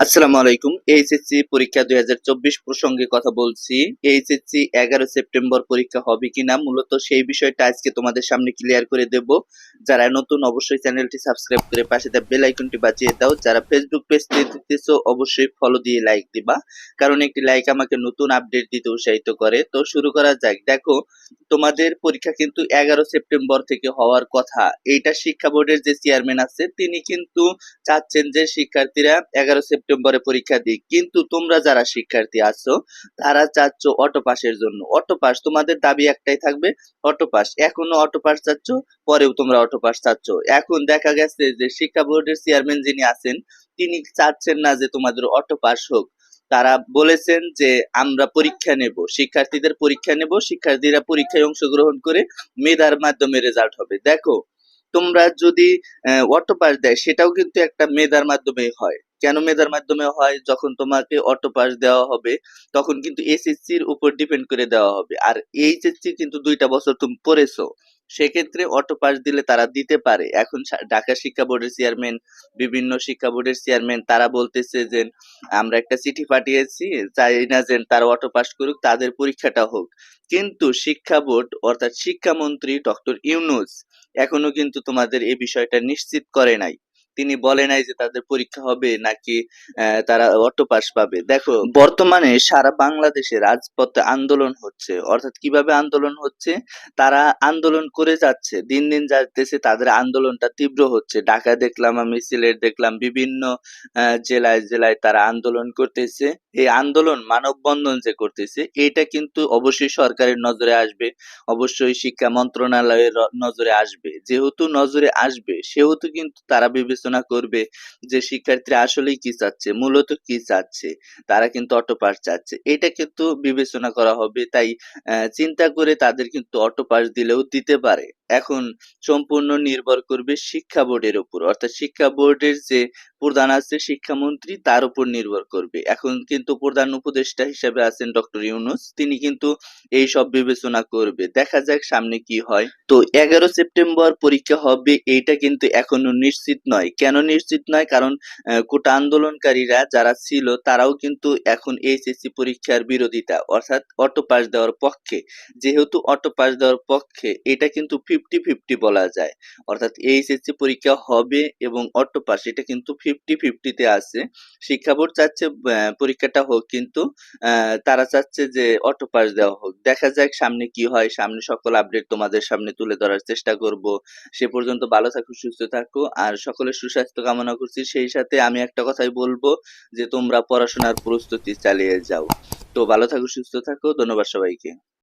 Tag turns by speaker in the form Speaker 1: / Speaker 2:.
Speaker 1: আসসালামু আলাইকুম। এইচএসসি পরীক্ষা দুই হাজার চব্বিশ প্রসঙ্গে কথা বলছি। এইচএসসি এগারো সেপ্টেম্বর পরীক্ষা হবে কিনা মূলত সেই বিষয়টা আজকে তোমাদের সামনে ক্লিয়ার করে দেব। যারা নতুন অবশ্যই চ্যানেলটি সাবস্ক্রাইব করে পাশে দেওয়া বেল আইকনটি বাজিয়ে দাও। যারা ফেসবুক পেজটি দিতেছো অবশ্যই ফলো দিয়ে লাইক দিবা। কারণ একটি লাইক আমাকে নতুন আপডেট দিতে উৎসাহিত করে। তো শুরু করা যাক। দেখো, তোমাদের পরীক্ষা কিন্তু এগারো সেপ্টেম্বর থেকে হওয়ার কথা। এইটা শিক্ষা বোর্ডের যে চেয়ারম্যান আছে, তিনি কিন্তু চাচ্ছেন যে শিক্ষার্থীরা এগারো সেপ্টেম্বরে পরীক্ষা দিক কিন্তু তোমরা যারা শিক্ষার্থী আছো, তারা চাচ্ছ অটো পাসের জন্য। অটো পাস তোমাদের দাবি একটাই থাকবে অটো পাস এখনও অটো পাস চাচ্ছ, পরেও তোমরা অটো পাস চাচ্ছ। এখন দেখা গেছে যে শিক্ষা বোর্ডের চেয়ারম্যান যিনি আছেন, তিনি চাচ্ছেন না যে তোমাদের অটো পাস হোক। তারা বলেছেন যে আমরা পরীক্ষা নেব, শিক্ষার্থীদের পরীক্ষা নেব, শিক্ষার্থীরা পরীক্ষায় অংশগ্রহণ করে মেধার মাধ্যমে রেজাল্ট হবে। দেখো, তোমরা যদি অটো পাস দেয়, সেটাও কিন্তু একটা মেধার মাধ্যমে হয়। কেন মেধার মাধ্যমে হয়, যখন তোমাকে অটো পাস দেওয়া হবে, তখন কিন্তু এসএসসির উপর ডিপেন্ড করে দেওয়া হবে। আর এইচএসসি কিন্তু দুইটা বছর তুমি পড়েছো, সেক্ষেত্রে অটো পাস দিলে তারা দিতে পারে। এখন ঢাকা শিক্ষা বোর্ডের চেয়ারম্যান বিভিন্ন শিক্ষা বোর্ডের চেয়ারম্যান তারা বলতেছে যে, আমরা একটা চিঠি পাঠিয়েছি, চাই না যে তারা অটো পাস করুক, তাদের পরীক্ষাটা হোক। কিন্তু শিক্ষা বোর্ড, অর্থাৎ শিক্ষামন্ত্রী ডক্টর ইউনুস, এখনও কিন্তু তোমাদের এই বিষয়টা নিশ্চিত করে নাই। তিনি বলে নাই যে তাদের পরীক্ষা হবে নাকি তারা অটো পাস পাবে। দেখো, বর্তমানে সারা বাংলাদেশে রাজপথে আন্দোলন হচ্ছে। অর্থাৎ কীভাবে আন্দোলন হচ্ছে? তারা আন্দোলন করে যাচ্ছে। দিন দিন যাচ্ছে তাদের আন্দোলনটা তীব্র হচ্ছে। ঢাকা দেখলাম আমি, সিলেট দেখলাম, বিভিন্ন জেলায় জেলায় তারা আন্দোলন করতেছে। এই আন্দোলন মানববন্ধন যে করতেছে, এটা কিন্তু অবশ্যই সরকারের নজরে আসবে। অবশ্যই শিক্ষা মন্ত্রণালয়ের নজরে আসবে। যেহেতু নজরে আসবে, সেহেতু কিন্তু তারা বিবেচনা করবে যে শিক্ষার্থীরা আসলেই কি চাচ্ছে, মূলত কি চাচ্ছে, তারা কিন্তু অটোপাস চাচ্ছে। এটা কিন্তু বিবেচনা করা হবে, তাই চিন্তা করে তাদের কিন্তু অটোপাস দিলেও দিতে পারে। এখন সম্পূর্ণ নির্ভর করবে শিক্ষা বোর্ডের উপর। অর্থাৎ শিক্ষা বোর্ডের যে প্রধান আছে, শিক্ষামন্ত্রী, তার উপর নির্ভর করবে। এখন কিন্তু প্রধান উপদেষ্টা হিসেবে আছেন ডক্টর ইউনুস। তিনি কিন্তু এই সব বিবেচনা করবে। দেখা যাক সামনে কি হয়। তো এগারো সেপ্টেম্বর পরীক্ষা হবে, এইটা কিন্তু এখনও নিশ্চিত নয়। কেন নিশ্চিত নয়? কারণ কোটা আন্দোলনকারীরা যারা ছিল, তারাও কিন্তু এখন এইচএসসি পরীক্ষার বিরোধিতা, অর্থাৎ অটো পাস দেওয়ার পক্ষে। যেহেতু অটো পাস দেওয়ার পক্ষে, এটা কিন্তু ফিফটি ফিফটি বলা যায়। অর্থাৎ এইচএসসি পরীক্ষা হবে এবং অটো পাস এটা কিন্তু ফিফটি ফিফটিতে আছে। শিক্ষা বোর্ড চাচ্ছে পরীক্ষাটা হোক কিন্তু তারা চাচ্ছে যে অটো পাস দেওয়া হোক। দেখা যাক সামনে কি হয়, সামনে সকল আপডেট তোমাদের সামনে তুলে ধরার চেষ্টা করব। সে পর্যন্ত ভালো থাকো, সুস্থ থাকো, আর সকলের সুস্বাস্থ্য কামনা করছি। সেই সাথে আমি একটা কথাই বলব যে তোমরা পড়াশোনার প্রস্তুতি চালিয়ে যাও। তো ভালো থাকো, সুস্থ থাকো, ধন্যবাদ সবাইকে।